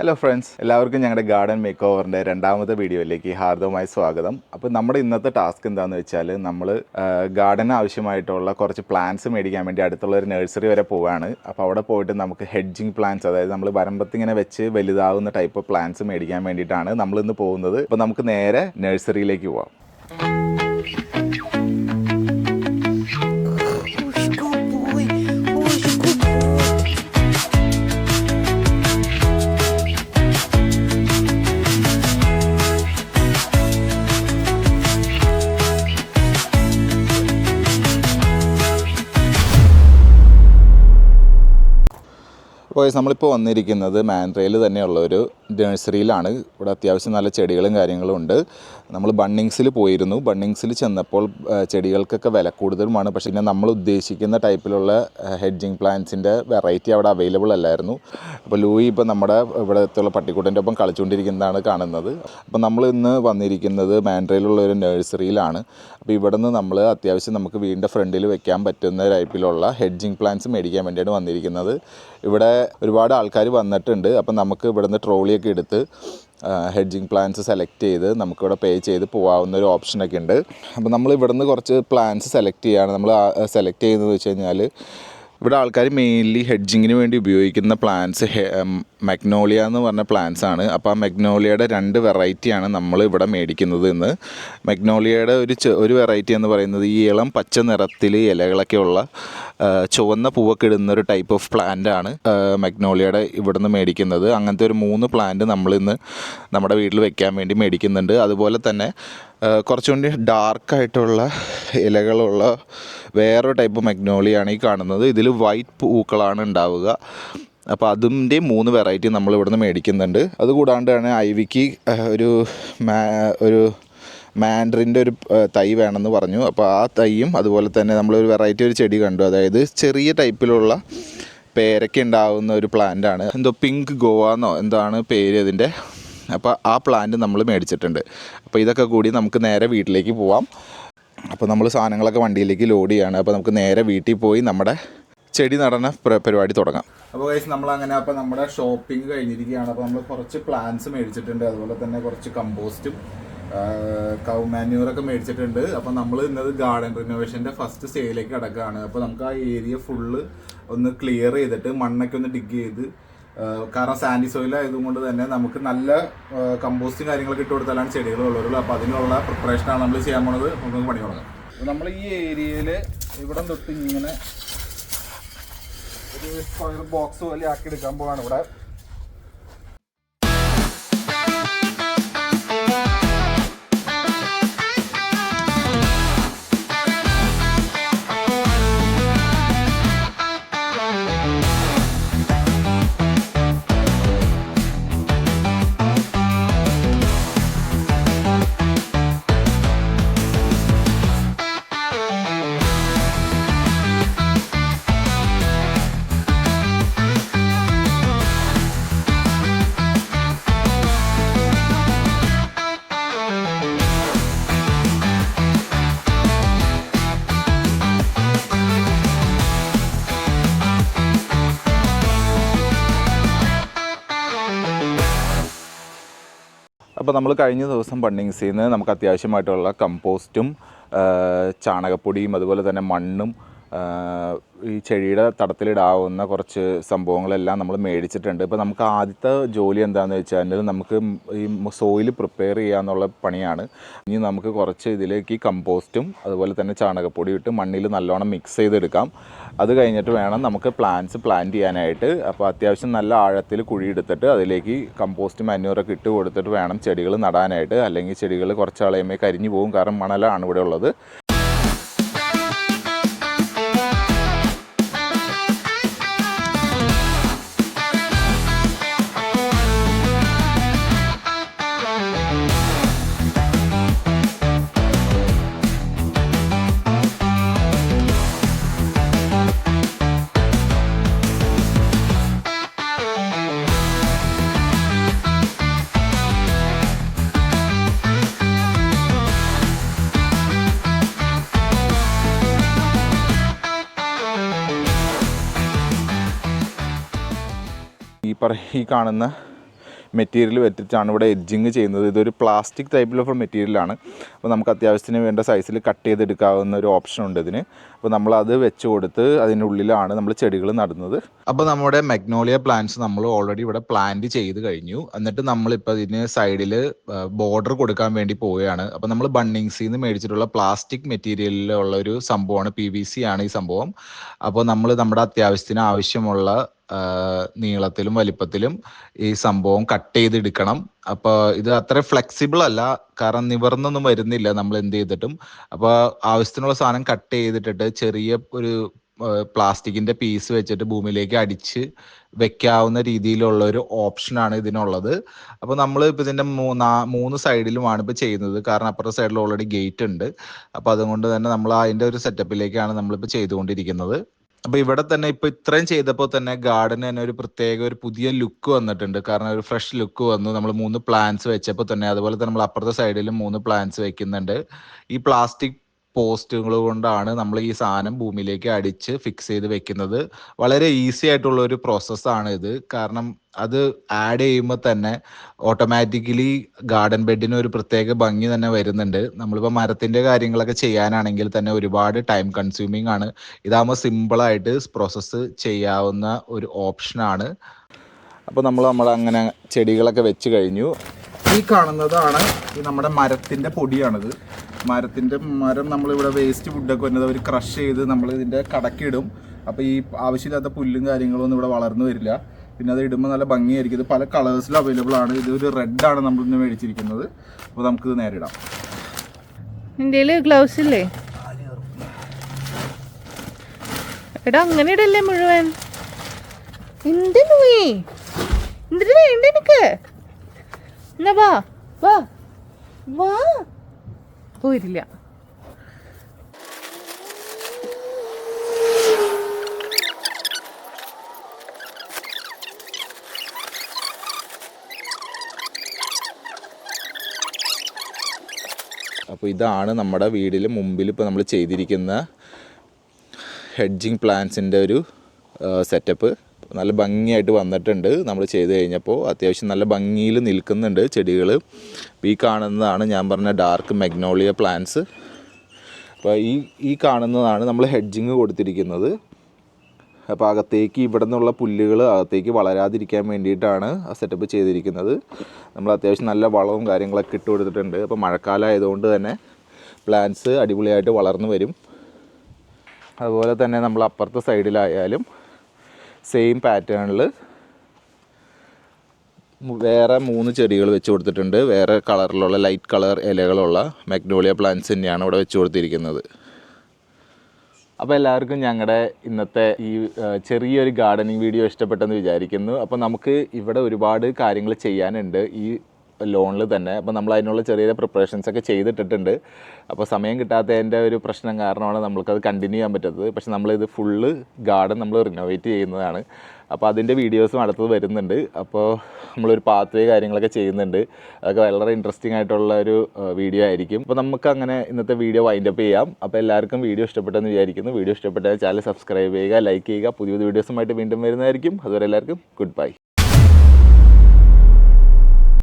Hello friends എല്ലാവർക്കും ഞങ്ങളുടെ garden make ഓവറിന്റെ രണ്ടാമത്തെ വീഡിയോയിലേക്ക് ഹാർദവുമായി സ്വാഗതം. അപ്പോൾ നമ്മുടെ ഇന്നത്തെ ടാസ്ക് എന്താണെന്ന് വെച്ചാൽ നമ്മൾ ഗാർഡന് ആവശ്യമായിട്ടുള്ള കുറച്ച് പ്ലാന്റ്സ് മേടിക്കാൻ വേണ്ടി അടുത്തുള്ള ഒരു നഴ്സറി വരെ പോവുകയാണ് അപ്പോൾ അവിടെ പോയിട്ട് നമുക്ക് ഹെഡ്ജിങ് പ്ലാന്റ്സ് അതായത് നമ്മൾ വരമ്പത്തിങ്ങനെ വെച്ച് വലുതാവുന്ന ടൈപ്പ് പ്ലാന്റ്സ് മേടിക്കാൻ വേണ്ടിയിട്ടാണ് നമ്മൾ ഇന്ന് പോകുന്നത്. അപ്പോൾ നമുക്ക് നേരെ നഴ്സറിയിലേക്ക് പോവാം. അപ്പോൾ നമ്മളിപ്പോൾ വന്നിരിക്കുന്നത് മാൻഡ്രയിൽ തന്നെയുള്ള ഒരു നഴ്സറിയിലാണ്. ഇവിടെ അത്യാവശ്യം നല്ല ചെടികളും കാര്യങ്ങളും ഉണ്ട്. നമ്മൾ ബണ്ണിങ്സിൽ പോയിരുന്നു. ബണ്ണിങ്സിൽ ചെന്നപ്പോൾ ചെടികൾക്കൊക്കെ വില കൂടുതലുമാണ്. പക്ഷേ പിന്നെ നമ്മൾ ഉദ്ദേശിക്കുന്ന ടൈപ്പിലുള്ള ഹെഡ്ജിങ് പ്ലാന്റ്സിന്റെ വെറൈറ്റി അവിടെ അവൈലബിൾ അല്ലായിരുന്നു. അപ്പോൾ ലൂയി ഇപ്പോൾ നമ്മുടെ ഇവിടത്തുള്ള പട്ടിക്കൂട്ടന്റെ ഒപ്പം കളിച്ചുകൊണ്ടിരിക്കുന്നതാണ് കാണുന്നത്. അപ്പോൾ നമ്മൾ ഇന്ന് വന്നിരിക്കുന്നത് മാൻഡ്രയിലുള്ള ഒരു നഴ്സറിയിലാണ്. അപ്പോൾ ഇവിടെ നിന്ന് നമ്മൾ അത്യാവശ്യം നമുക്ക് വീടിന്റെ ഫ്രണ്ടിൽ വെക്കാൻ പറ്റുന്ന ടൈപ്പിലുള്ള ഹെഡ്ജിങ് പ്ലാന്റ്സ് മേടിക്കാൻ വേണ്ടിയാണ് വന്നിരിക്കുന്നത്. ഇവിടെ ഒരുപാട് ആൾക്കാർ വന്നിട്ടുണ്ട്. അപ്പം നമുക്ക് ഇവിടുന്ന് ട്രോളിയൊക്കെ എടുത്ത് ഹെഡ്ജിങ് പ്ലാൻസ് സെലക്ട് ചെയ്ത് നമുക്കിവിടെ പേ ചെയ്ത് പോകാവുന്ന ഒരു ഓപ്ഷനൊക്കെ ഉണ്ട്. അപ്പോൾ നമ്മൾ ഇവിടുന്ന് കുറച്ച് പ്ലാൻസ് സെലക്ട് ചെയ്യുകയാണ് നമ്മൾ സെലക്ട് ചെയ്യുന്നത് വെച്ച് കഴിഞ്ഞാൽ ഇവിടെ ആൾക്കാർ മെയിൻലി ഹെഡ്ജിങ്ങിന് വേണ്ടി ഉപയോഗിക്കുന്ന പ്ലാൻസ് മെഗ്നോളിയ എന്ന് പറഞ്ഞ പ്ലാൻസ് ആണ്. അപ്പോൾ ആ മെഗ്നോളിയയുടെ രണ്ട് വെറൈറ്റിയാണ് നമ്മൾ ഇവിടെ മേടിക്കുന്നത് ഇന്ന്. മെഗ്നോളിയയുടെ ഒരു ഒരു വെറൈറ്റി എന്ന് പറയുന്നത് ഈ ഇളം പച്ച നിറത്തിൽ ഇലകളൊക്കെ ഉള്ള ചുവന്ന പൂവൊക്കെ ഇടുന്ന ഒരു ടൈപ്പ് ഓഫ് പ്ലാന്റ് ആണ് മെഗ്നോളിയയുടെ ഇവിടുന്ന് മേടിക്കുന്നത്. അങ്ങനത്തെ ഒരു മൂന്ന് പ്ലാന്റ് നമ്മളിന്ന് നമ്മുടെ വീട്ടിൽ വെക്കാൻ വേണ്ടി മേടിക്കുന്നുണ്ട്. അതുപോലെ തന്നെ കുറച്ചുകൂടി ഡാർക്കായിട്ടുള്ള ഇലകളുള്ള വേറൊരു ടൈപ്പ് മെഗ്നോളിയാണ് ഈ കാണുന്നത്. ഇതിൽ വൈറ്റ് പൂക്കളാണ് ഉണ്ടാവുക. അപ്പോൾ അതിന്റെ മൂന്ന് വെറൈറ്റി നമ്മൾ ഇവിടുന്ന് മേടിക്കുന്നുണ്ട് അതുകൂടാണ്ടാണ് ഐവിക്ക് ഒരു ഒരു മാൻഡറിന്റെ ഒരു തൈ വേണമെന്ന് പറഞ്ഞു. അപ്പോൾ ആ തൈയും അതുപോലെ തന്നെ നമ്മളൊരു വെറൈറ്റി ഒരു ചെടി കണ്ടു. അതായത് ചെറിയ ടൈപ്പിലുള്ള പേരയ്ക്ക് ഉണ്ടാവുന്ന ഒരു പ്ലാന്റാണ് എന്തോ പിങ്ക് ഗോവ എന്നോ എന്താണ് പേര് അതിന്റെ. അപ്പോൾ ആ പ്ലാന്റ് നമ്മൾ മേടിച്ചിട്ടുണ്ട്. അപ്പോൾ ഇതൊക്കെ കൂടി നമുക്ക് നേരെ വീട്ടിലേക്ക് പോവാം. അപ്പോൾ നമ്മൾ സാധനങ്ങളൊക്കെ വണ്ടിയിലേക്ക് ലോഡ് ചെയ്യാണ്. അപ്പോൾ നമുക്ക് നേരെ വീട്ടിൽ പോയി നമ്മുടെ ചെടി നടന പരിപാടി തുടങ്ങാം. അപ്പോൾ ഗൈസ് നമ്മൾ അങ്ങനെ അപ്പോൾ നമ്മുടെ ഷോപ്പിംഗ് കഴിഞ്ഞിരിക്കുകയാണ്. അപ്പോൾ നമ്മൾ കുറച്ച് പ്ലാന്റ്സ് മേടിച്ചിട്ടുണ്ട്. അതുപോലെ തന്നെ കുറച്ച് കമ്പോസ്റ്റും കൗ മാന്യൂറൊക്കെ മേടിച്ചിട്ടുണ്ട്. അപ്പോൾ നമ്മൾ ഇന്നത് ഗാർഡൻ റിനോവേഷന്റെ ഫസ്റ്റ് സ്റ്റേജിലേക്ക് കിടക്കുകയാണ്. അപ്പോൾ നമുക്ക് ആ ഏരിയ ഫുള്ള് ഒന്ന് ക്ലിയർ ചെയ്തിട്ട് മണ്ണൊക്കെ ഒന്ന് ഡിഗ് ചെയ്ത് കാരണം സാൻഡി സോയിൽ ആയതുകൊണ്ട് തന്നെ നമുക്ക് നല്ല കമ്പോസ്റ്റും കാര്യങ്ങളൊക്കെ ഇട്ട് കൊടുത്താലാണ് ചെടികൾ ഉള്ളവരുള്ളൂ അപ്പോൾ അതിനുള്ള പ്രിപ്പറേഷനാണ് നമ്മൾ ചെയ്യാൻ പോണത്. നമുക്ക് പണി തുടങ്ങാം. നമ്മൾ ഈ ഏരിയയിൽ ഇവിടെ തൊട്ട് ഇങ്ങനെ ഒരു സ്ക്വയർ ബോക്സ് പോലെ ആക്കി എടുക്കാൻ പോവാണ്. ഇവിടെ അപ്പോൾ നമ്മൾ കഴിഞ്ഞ ദിവസം ബണ്ണിങ്സിൽ നിന്ന് നമുക്ക് അത്യാവശ്യമായിട്ടുള്ള കമ്പോസ്റ്റും ചാണകപ്പൊടിയും അതുപോലെ തന്നെ മണ്ണും ഈ ചെടിയുടെ തടത്തിലിടാവുന്ന കുറച്ച് സംഭവങ്ങളെല്ലാം നമ്മൾ മേടിച്ചിട്ടുണ്ട്. ഇപ്പോൾ നമുക്ക് ആദ്യത്തെ ജോലി എന്താണെന്ന് വെച്ചാൽ നമുക്ക് ഈ സോയിൽ പ്രിപ്പയർ ചെയ്യുക എന്നുള്ള പണിയാണ്. ഇനി നമുക്ക് കുറച്ച് ഇതിലേക്ക് കമ്പോസ്റ്റും അതുപോലെ തന്നെ ചാണകപ്പൊടി ഇട്ട് മണ്ണിൽ നല്ലോണം മിക്സ് ചെയ്തെടുക്കാം. അത് കഴിഞ്ഞിട്ട് വേണം നമുക്ക് പ്ലാന്റ്സ് പ്ലാന്റ് ചെയ്യാനായിട്ട്. അപ്പോൾ അത്യാവശ്യം നല്ല ആഴത്തിൽ കുഴി എടുത്തിട്ട് അതിലേക്ക് കമ്പോസ്റ്റ് മാന്യൂറൊക്കെ ഇട്ട് കൊടുത്തിട്ട് വേണം ചെടികൾ നടാനായിട്ട്. അല്ലെങ്കിൽ ചെടികൾ കുറച്ച് കളയുമ്പോൾ കരിഞ്ഞു പോകും കാരണം മണലാണ് ഇവിടെ ഉള്ളത് ഈ പറ ഈ കാണുന്ന മെറ്റീരിയൽ വെച്ചിട്ടാണ് ഇവിടെ എഡ്ജിങ് ചെയ്യുന്നത്. ഇതൊരു പ്ലാസ്റ്റിക് ടൈപ്പിൽ ഓഫ് മെറ്റീരിയലാണ് അപ്പോൾ നമുക്ക് അത്യാവശ്യത്തിന് വേണ്ട സൈസിൽ കട്ട് ചെയ്തെടുക്കാവുന്ന ഒരു ഓപ്ഷൻ ഉണ്ട് ഇതിന്. അപ്പോൾ നമ്മൾ അത് വെച്ച് കൊടുത്ത് അതിന്റെ ഉള്ളിലാണ് നമ്മൾ ചെടികൾ നടുന്നത്. അപ്പോൾ നമ്മുടെ മെഗ്നോളിയ പ്ലാന്റ്സ് നമ്മൾ ഓൾറെഡി ഇവിടെ പ്ലാന്റ് ചെയ്ത് കഴിഞ്ഞു. എന്നിട്ട് നമ്മളിപ്പോൾ ഇതിന് സൈഡിൽ ബോർഡർ കൊടുക്കാൻ വേണ്ടി പോവുകയാണ്. അപ്പോൾ നമ്മൾ ബണ്ണിങ്സിൽ നിന്ന് മേടിച്ചിട്ടുള്ള പ്ലാസ്റ്റിക് മെറ്റീരിയലിലുള്ള ഒരു സംഭവമാണ് പി ആണ് ഈ സംഭവം. അപ്പോൾ നമ്മൾ നമ്മുടെ അത്യാവശ്യത്തിന് ആവശ്യമുള്ള നീളത്തിലും വലിപ്പത്തിലും ഈ സംഭവം കട്ട് ചെയ്തെടുക്കണം. അപ്പോൾ ഇത് അത്ര ഫ്ലെക്സിബിൾ അല്ല. കാരണം നിവർന്നൊന്നും വരുന്നില്ല. നമ്മൾ എന്ത് ചെയ്തിട്ടും. അപ്പോൾ ആവശ്യത്തിനുള്ള സാധനം കട്ട് ചെയ്തിട്ടിട്ട് ചെറിയ ഒരു പ്ലാസ്റ്റിക്കിന്റെ പീസ് വെച്ചിട്ട് ഭൂമിയിലേക്ക് അടിച്ച് വെക്കാവുന്ന രീതിയിലുള്ള ഒരു ഓപ്ഷനാണ് ഇതിനുള്ളത്. അപ്പോൾ നമ്മൾ ഇപ്പോൾ ഇതിന്റെ മൂന്നാ മൂന്ന് സൈഡിലുമാണ് ഇപ്പൊ ചെയ്യുന്നത്. കാരണം അപ്പുറത്തെ സൈഡിൽ ഓൾറെഡി ഗേറ്റ് ഉണ്ട്. അപ്പോൾ അതുകൊണ്ട് തന്നെ നമ്മൾ അതിന്റെ ഒരു സെറ്റപ്പിലേക്കാണ് നമ്മളിപ്പോൾ ചെയ്തുകൊണ്ടിരിക്കുന്നത്. അപ്പൊ ഇവിടെ തന്നെ ഇപ്പൊ ഇത്രയും ചെയ്തപ്പോൾ തന്നെ ഗാർഡന് തന്നെ ഒരു പ്രത്യേക ഒരു പുതിയ ലുക്ക് വന്നിട്ടുണ്ട്. കാരണം ഒരു ഫ്രഷ് ലുക്ക് വന്നു. നമ്മൾ മൂന്ന് പ്ലാന്റ്സ് വെച്ചപ്പോൾ തന്നെ അതുപോലെ തന്നെ നമ്മൾ അപ്പുറത്തെ സൈഡിലും മൂന്ന് പ്ലാന്റ്സ് വെക്കുന്നുണ്ട്. ഈ പ്ലാസ്റ്റിക് പോസ്റ്റുകൾ കൊണ്ടാണ് നമ്മൾ ഈ സാധനം ഭൂമിയിലേക്ക് അടിച്ച് ഫിക്സ് ചെയ്ത് വെക്കുന്നത്. വളരെ ഈസി ആയിട്ടുള്ള ഒരു പ്രോസസ്സാണ് ഇത്. കാരണം അത് ആഡ് ചെയ്യുമ്പോൾ തന്നെ ഓട്ടോമാറ്റിക്കലി ഗാർഡൻ ബെഡിന് ഒരു പ്രത്യേക ഭംഗി തന്നെ വരുന്നുണ്ട്. നമ്മളിപ്പോൾ മരത്തിന്റെ കാര്യങ്ങളൊക്കെ ചെയ്യാനാണെങ്കിൽ തന്നെ ഒരുപാട് ടൈം കൺസ്യൂമിംഗ് ആണ്. ഇതാകുമ്പോൾ സിമ്പിളായിട്ട് പ്രോസസ്സ് ചെയ്യാവുന്ന ഒരു ഓപ്ഷനാണ് അപ്പോൾ നമ്മൾ നമ്മൾ അങ്ങനെ ചെടികളൊക്കെ വെച്ച് കഴിഞ്ഞു. ഈ കാണുന്നതാണ് ഈ നമ്മുടെ മരത്തിന്റെ പൊടിയാണിത്. മരത്തിന്റെ മരം നമ്മളിവിടെ വേസ്റ്റ് ഫുഡൊക്കെ വരുന്നത് അവർ ക്രഷ് ചെയ്ത് നമ്മൾ ഇതിന്റെ കടക്കിടും. അപ്പോൾ ഈ ആവശ്യമില്ലാത്ത പുല്ലും കാര്യങ്ങളും ഒന്നും ഇവിടെ വളർന്നു വരില്ല. പിന്നെ അത് ഇടുമ്പോൾ നല്ല ഭംഗിയായിരിക്കും. ഇത് പല കളേഴ്സിലും അവൈലബിൾ ആണ്. ഇതൊരു റെഡാണ് നമ്മൾ ഇന്ന് മേടിച്ചിരിക്കുന്നത്. അപ്പോൾ നമുക്കിത് നേരിടാം. ഇന്ത്യയിൽ ഗ്ലൗസ് ഇല്ലേ? എടാ അങ്ങനെ ഇടല്ലേ മുഴുവൻ? എന്തിനു എന്തിനു വേണ്ട എനിക്ക് എന്നാ വാ വാ വാ. പോയിരില്ല അപ്പോൾ ഇതാണ് നമ്മുടെ വീടിൽ മുമ്പിൽ ഇപ്പോൾ നമ്മൾ ചെയ്തിരിക്കുന്ന ഹെഡ്ജിങ് പ്ലാന്റ്സിന്റെ ഒരു സെറ്റപ്പ് നല്ല ഭംഗിയായിട്ട് വന്നിട്ടുണ്ട്. നമ്മൾ ചെയ്ത് കഴിഞ്ഞപ്പോൾ അത്യാവശ്യം നല്ല ഭംഗിയിൽ നിൽക്കുന്നുണ്ട് ചെടികൾ ഈ കാണുന്നതാണ് ഞാൻ പറഞ്ഞ ഡാർക്ക് മെഗ്നോളിയ പ്ലാന്റ്സ് അപ്പോൾ ഈ ഈ കാണുന്നതാണ് നമ്മൾ ഹെഡ്ജിങ് കൊടുത്തിരിക്കുന്നത്. അപ്പോൾ അകത്തേക്ക് ഇവിടെ നിന്നുള്ള പുല്ലുകൾ അകത്തേക്ക് വളരാതിരിക്കാൻ വേണ്ടിയിട്ടാണ് ആ സെറ്റപ്പ് ചെയ്തിരിക്കുന്നത്. നമ്മൾ അത്യാവശ്യം നല്ല വളവും കാര്യങ്ങളൊക്കെ ഇട്ട് കൊടുത്തിട്ടുണ്ട്. അപ്പോൾ മഴക്കാലം ആയതുകൊണ്ട് തന്നെ പ്ലാന്റ്സ് അടിപൊളിയായിട്ട് വളർന്നു വരും. അതുപോലെ തന്നെ നമ്മൾ അപ്പുറത്തെ സൈഡിലായാലും സെയിം പാറ്റേണിൽ വേറെ മൂന്ന് ചെടികൾ വെച്ച് കൊടുത്തിട്ടുണ്ട്. വേറെ കളറിലുള്ള ലൈറ്റ് കളർ ഇലകളുള്ള മെഗ്നോളിയ പ്ലാന്റ്സ് തന്നെയാണ് ഇവിടെ വെച്ച് കൊടുത്തിരിക്കുന്നത്. അപ്പോൾ എല്ലാവർക്കും ഞങ്ങളുടെ ഇന്നത്തെ ഈ ചെറിയൊരു ഗാർഡനിങ് വീഡിയോ ഇഷ്ടപ്പെട്ടെന്ന് വിചാരിക്കുന്നു. അപ്പോൾ നമുക്ക് ഇവിടെ ഒരുപാട് കാര്യങ്ങൾ ചെയ്യാനുണ്ട്. ഈ ലോണിൽ തന്നെ. അപ്പോൾ നമ്മൾ അതിനുള്ള ചെറിയ പ്രിപ്പറേഷൻസ് ഒക്കെ ചെയ്തിട്ടിട്ടുണ്ട്. അപ്പോൾ സമയം കിട്ടാത്തതിന്റെ ഒരു പ്രശ്നം കാരണമാണ് നമ്മൾക്കത് കണ്ടിന്യൂ ചെയ്യാൻ പറ്റാത്തത്. പക്ഷെ നമ്മളിത് ഫുള്ള് ഗാർഡൻ നമ്മൾ റിനോവേറ്റ് ചെയ്യുന്നതാണ്. അപ്പോൾ അതിന്റെ വീഡിയോസും അടുത്തത് വരുന്നുണ്ട്. അപ്പോൾ നമ്മളൊരു പാത്ത് വേ കാര്യങ്ങളൊക്കെ ചെയ്യുന്നുണ്ട്. അതൊക്കെ വളരെ ഇൻട്രസ്റ്റിംഗ് ആയിട്ടുള്ള ഒരു വീഡിയോ ആയിരിക്കും. അപ്പോൾ നമുക്ക് അങ്ങനെ ഇന്നത്തെ വീഡിയോ വൈൻഡ് അപ്പ് ചെയ്യാം. അപ്പോൾ എല്ലാവർക്കും വീഡിയോ ഇഷ്ടപ്പെട്ടെന്ന് വിചാരിക്കുന്നു. വീഡിയോ ഇഷ്ടപ്പെട്ടാൽ ചാനൽ സബ്സ്ക്രൈബ് ചെയ്യുക ലൈക്ക് ചെയ്യുക. പുതിയ പുതിയ വീഡിയോസുമായിട്ട് വീണ്ടും വരുന്നതായിരിക്കും. അതുവരെ എല്ലാവർക്കും ഗുഡ് ബൈ